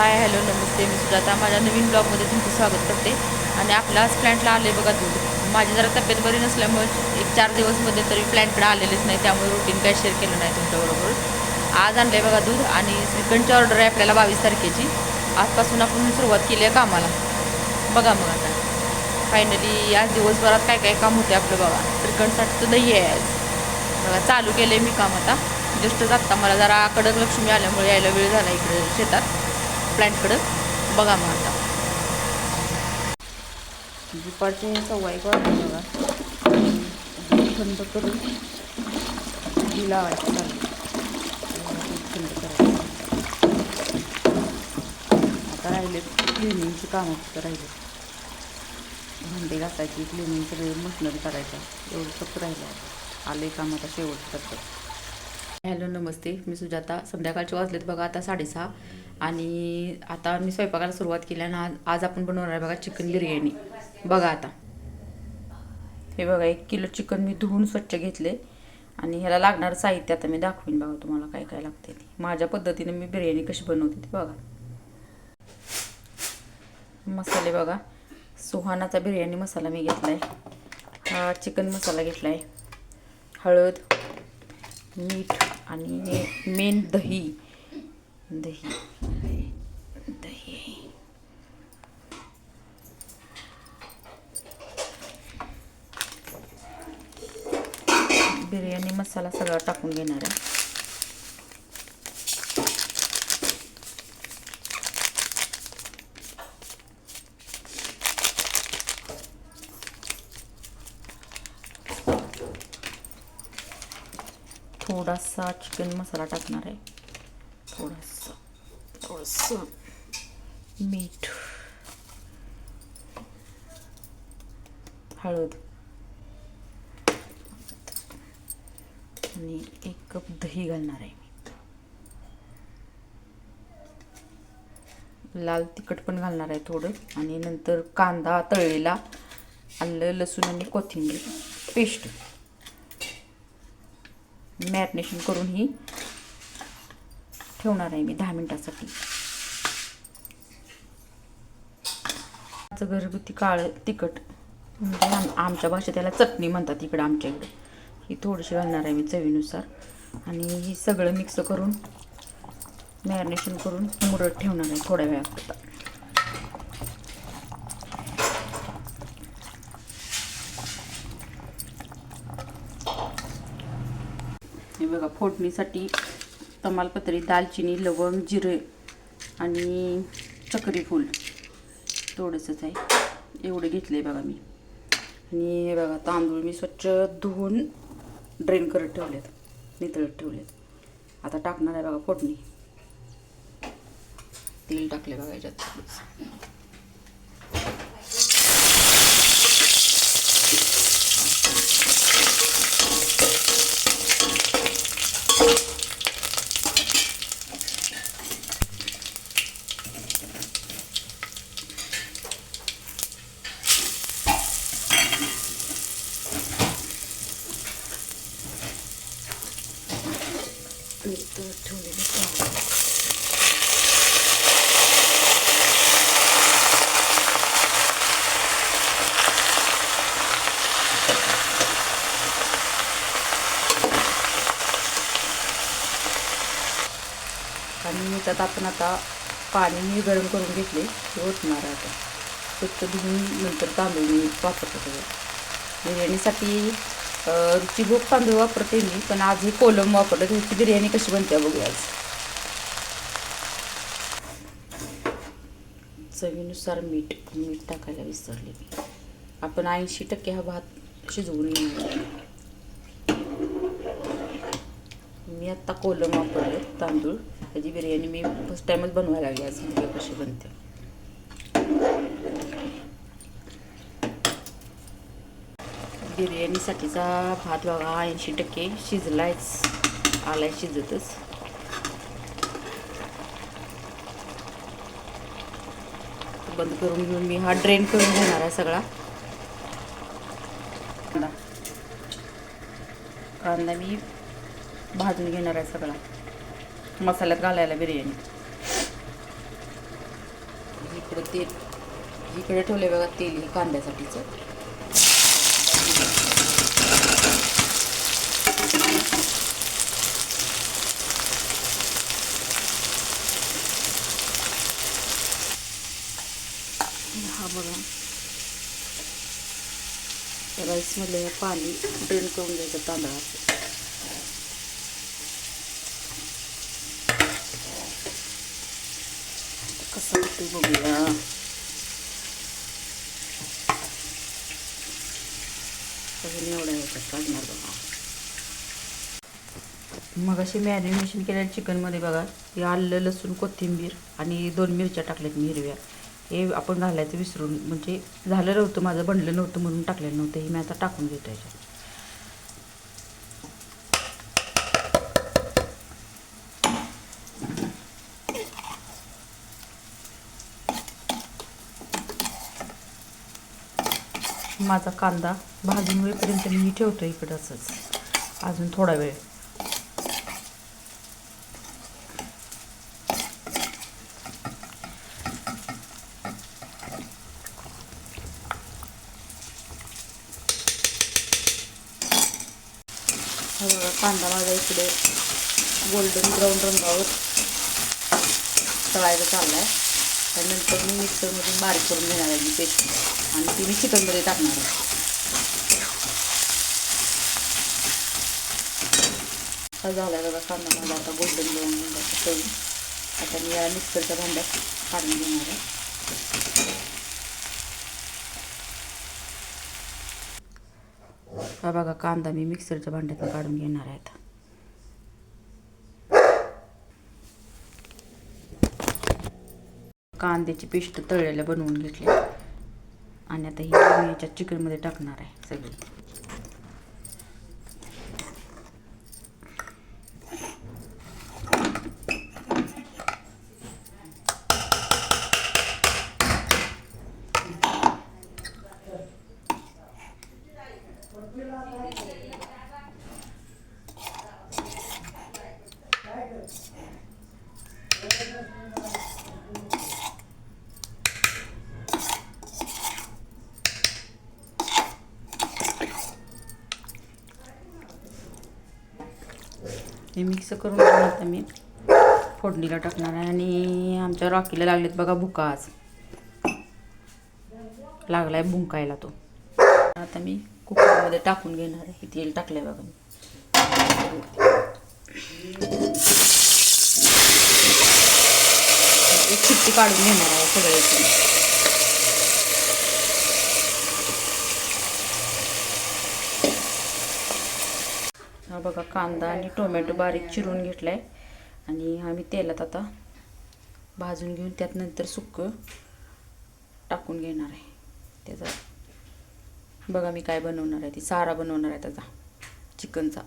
Hi hello नमस्ते मी सुजाता. माझ्या नवीन ब्लॉगमध्ये तुमचं स्वागत करते. आणि आपला आज प्लॅन्टला आले बघा दूध. माझी जरा तब्येत बरी नसल्यामुळे एक चार दिवसमध्ये तरी प्लॅन्टकडे आलेलेच नाही त्यामुळे रुटीन काय शेअर केलं नाही तुमच्याबरोबर. आज आणलं आहे बघा दूध आणि श्रीखंडची ऑर्डर आहे आपल्याला बावीस तारखेची. आजपासून आपण सुरुवात केली आहे कामाला. बघा मग आता. फायनली आज दिवसभरात काय काय काम होते आपलं बघा. श्रीखंडसाठी तर दही आहे आज. बघा चालू केलं आहे मी काम आता. जस्टच आत्ता मला जरा कडक लक्ष्मी आल्यामुळे यायला वेळ झाला इकडे शेतात. प्लॅन्टकडं बघा मग आता. दुपारचे सव्वा एक बघा. थंड करून दिला वाटतं थंड करायचं आता राहिले क्लिनिंगची कामं फक्त राहिले भांडे घासायची क्लिनिंग सगळे मशनरी करायचं. एवढं फक्त राहिलं आहे आले काम आता शेवट करतात हॅलो नमस्ते. मी सुजाता. संध्याकाळचे वाजलेत बघा. आता साडेसहा. आणि आता मी स्वयंपाकाला सुरुवात केली आणि आज आज आपण बनवणार आहे बघा चिकन बिर्याणी. बघा आता. हे बघा एक किलो चिकन मी धुवून स्वच्छ घेतले. आणि ह्याला लागणारं साहित्य आता मी दाखवीन बघा तुम्हाला काय काय लागते ते. माझ्या पद्धतीने मी बिर्याणी कशी बनवते ते बघा. मसाले बघा. सुहानाचा बिर्याणी मसाला मी घेतला आहे हा चिकन मसाला घेतला आहे हळद मीठ आणि मेन दही. दही. दही. बिर्याणी मसाला सगळा टाकून घेणार आहे. थोडासा चिकन मसाला टाकणार आहे. थोडासा. थोडंसं मीठ. हळद. आणि एक कप दही घालणार आहे मी. लाल तिखट पण घालणार आहे थोडं. आणि नंतर कांदा तळलेला आलं लसूण आणि कोथिंबीर. पेस्ट. मॅरिनेशन करून ही ठेवणार आहे मी दहा मिनटासाठी. घरगुती काळं तिखट. म्हणजे आम आमच्या भाषेत त्याला चटणी म्हणतात इकडं आमच्या इकडे. ही थोडीशी घालणार आहे मी चवीनुसार. आणि ही सगळं मिक्स करून मॅरिनेशन करून मुरत ठेवणार आहे थोड्या वेळापुरता हे बघा फोडणीसाठी तमालपत्री दालचिनी लवंग जिरे आणि चक्रीफूल. फूल थोडंसंच आहे. एवढं घेतलं आहे बघा मी. आणि हे बघा तांदूळ मी स्वच्छ धुवून ड्रेन करत ठेवलेत. नितळत ठेवलेत. आता टाकणार आहे बघा फोडणी. तेल टाकले बघा याच्यात. थोडंसं. ठेवलेले तांदूळ आणि त्यात आपण आता पाणी मी गरम करून घेतले ते ओतणार आहे आता स्वच्छ धुवून नंतर तांदूळ मी वापरतो बिर्याणीसाठी अं, रुचीभोग तांदूळ वापरते मी पण आज ही कोलम वापरलं त्याची बिर्याणी कशी बनते बघूया आज. चवीनुसार मीठ मीठ टाकायला विसरले मी. आपण ऐंशी टक्के हा भात शिजवून घेणार मी आत्ता कोलम वापरले तांदूळ. त्याची बिर्याणी मी फर्स्ट टाईमच बनवायला लागली आज. कशी बनते. बिर्याणीसाठीचा भात बघा ऐंशी टक्के शिजलायच आलाय शिजतच. बंद करून घेऊन मी हा ड्रेन करून घेणार आहे सगळा. कांदा मी भाजून घेणार आहे सगळा. मसाल्यात घालायला बिर्याणी. इकडे तेल इकडे ठेवले बघा तेल हे कांद्यासाठीचं हा बघा. राईसमधलं हे पाणी ड्रेन करून घ्यायचं तांदळाचं. कसं होते बघूया. अजून एवढ्या ह्याच्यात काढणार बघा. मग अशी मॅरिनेशन केलेल्या चिकनमध्ये बघा हे आलं लसूण कोथिंबीर आणि दोन मिरच्या टाकल्यात मी हिरव्या. हे आपण घालायचं विसरून म्हणजे झालं नव्हतं माझं बनलं नव्हतं म्हणून टाकलेलं नव्हतं हे मी आता टाकून घेतो याच्यात. माझा कांदा भाजून होईपर्यंत मी ठेवतो इकडं असंच. अजून थोडा वेळ. कांदा माझा इकडे गोल्डन ब्राऊन रंगावर तळायला चालला आहे त्यानंतर मी मिक्सरमधून बारीक करून घेणार आहे जी पेस्ट. आणि ती मी चिकनमध्ये टाकणार आहे. हा झाला आहे बघा कांदा माझा आता गोल्डन ब्राऊन रंगाचा तळून. आता मी याला मिक्सरच्या भांड्यात काढून घेणार आहे. हा बघा कांदा मी मिक्सरच्या भांड्यातून काढून घेणार आहे आता. कांद्याची पेस्ट तळलेल्या बनवून घेतली आणि आता ही मी चिकनमध्ये टाकणार आहे सगळी. हे मिक्स करून आता मी. फोडणीला टाकणार आहे आणि आमच्या रॉकीला लागलेत बघा भुका आज. लागलाय भुंकायला तो. आता मी कुकरमध्ये टाकून घेणार आहे. हे तेल टाकलंय बघा मी. एक सुट्टी काढून घेणार आहे सगळ्याची बघा कांदा आणि टोमॅटो बारीक चिरून घेतलाय. आणि हा मी तेलात आता भाजून घेऊन त्यात नंतर सुकं टाकून घेणार आहे. त्याचा बघा मी काय बनवणार आहे. ती सारा बनवणार आहे त्याचा चिकनचा.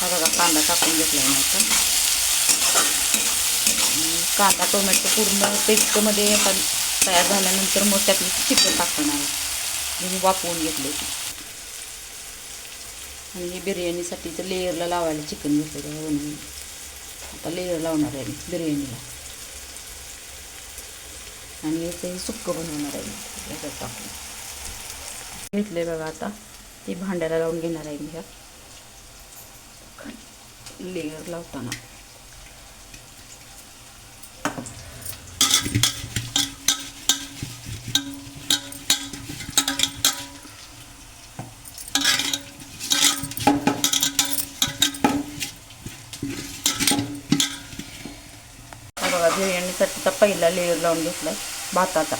हा बघा कांदा टाकून घेतला आहे मी आता. कांदा टोमॅटो पूर्ण पेस्टमध्ये आता तयार झाल्यानंतर मग त्यात मी चिकन टाकणार आहे. मी वापरून घेतले आणि हे तर लेअरला लावायला चिकन घेतलं बनवून आता लेअर लावणार आहे मी बिर्याणीला. आणि याचं हे सुक्क बनवणार आहे याच्यात टाकून. घेतलं बघा आता. ते भांड्याला लावून घेणार आहे मी ह्या लेअर लावताना बघा बिर्याणीसाठीचा पहिला लेअर लावून घेतला भाताचा.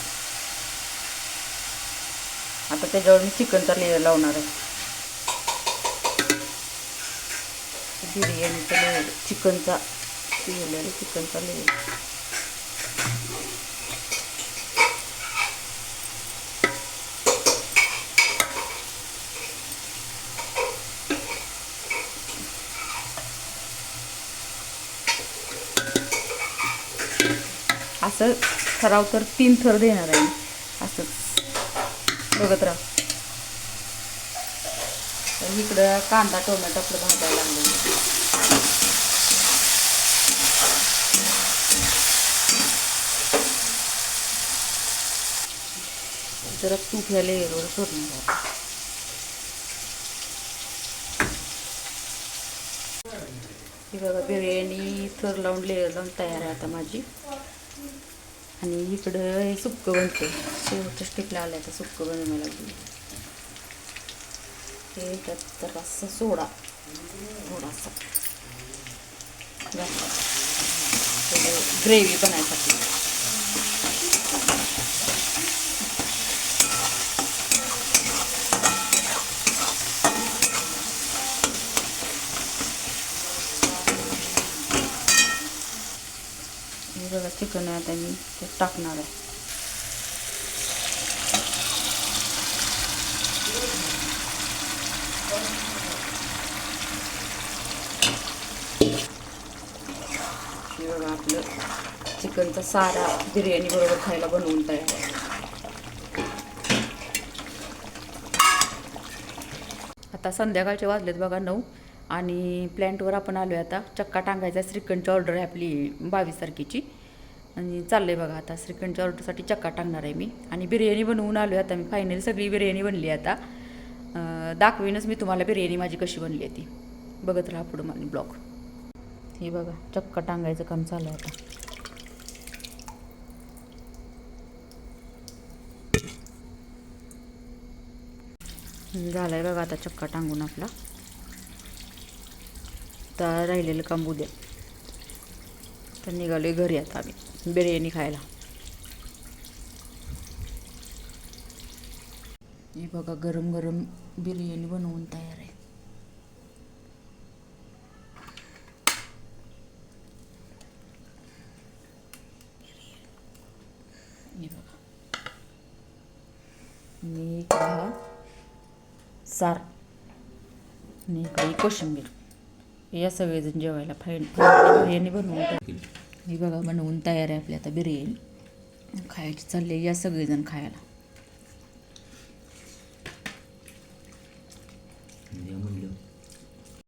आता त्याच्यावर मी चिकनचा लेअर लावणार आहे. बिर्याणीचा लेवल चिकनचा शिजवलेला चिकनचा लेवल असं थराव तर तीन थर देणार आहे असंच. बघत राहा. इकडं कांदा टोमॅटो आपलं भाजायला लागलं जरा तूप या लेअरवर सोडून घ्या ही बघा बिर्याणी थर लावून लेअर लावून तयार आहे आता माझी. आणि इकडं हे सुक्कं बनतं शेवटच्या स्टिकला आलं आता सुक्कं बनवायला लागली म्हणजे हे त्यात जरासा सोडा. थोडासा ग्रेव्ही बनायसाठी. बघा चिकन आहे आता मी. ते टाकणार आहे हे बघा आपलं चिकनचा सारा बिर्याणी बरोबर खायला बनवून तयार आहे. आता संध्याकाळचे वाजलेत बघा नऊ आणि प्लॅन्टवर आपण आलो आहे आता. चक्का टांगायचा श्रीखंडची ऑर्डर आहे आपली बावीस तारखेची. आणि चाललं आहे बघा आता श्रीखंडच्या ऑर्डरसाठी चक्का टांगणार आहे मी. आणि बिर्याणी बनवून आलो आहे आता मी. फायनली सगळी बिर्याणी बनली आहे आता दाखवीनच मी तुम्हाला बिर्याणी माझी कशी बनली आहे ती. बघत राहा पुढं माझी ब्लॉग हे बघा चक्का टांगायचं काम चालू आहे आता. झालं आहे बघा आता चक्का टांगून आपला. तर राहिलेलं काम उद्या. तर निघालोय घरी आता आम्ही बिर्याणी खायला. हे बघा गरम गरम बिर्याणी बनवून तयार आहे हे बघा मी इकडं हा सार आणि इकडे कोशिंबीर या सगळेजण जेवायला फाईन बिर्याणी बनवून टाकली ही बघा बनवून तयार आहे आपली आता बिर्याणी. खायची चालली या सगळेजण खायला.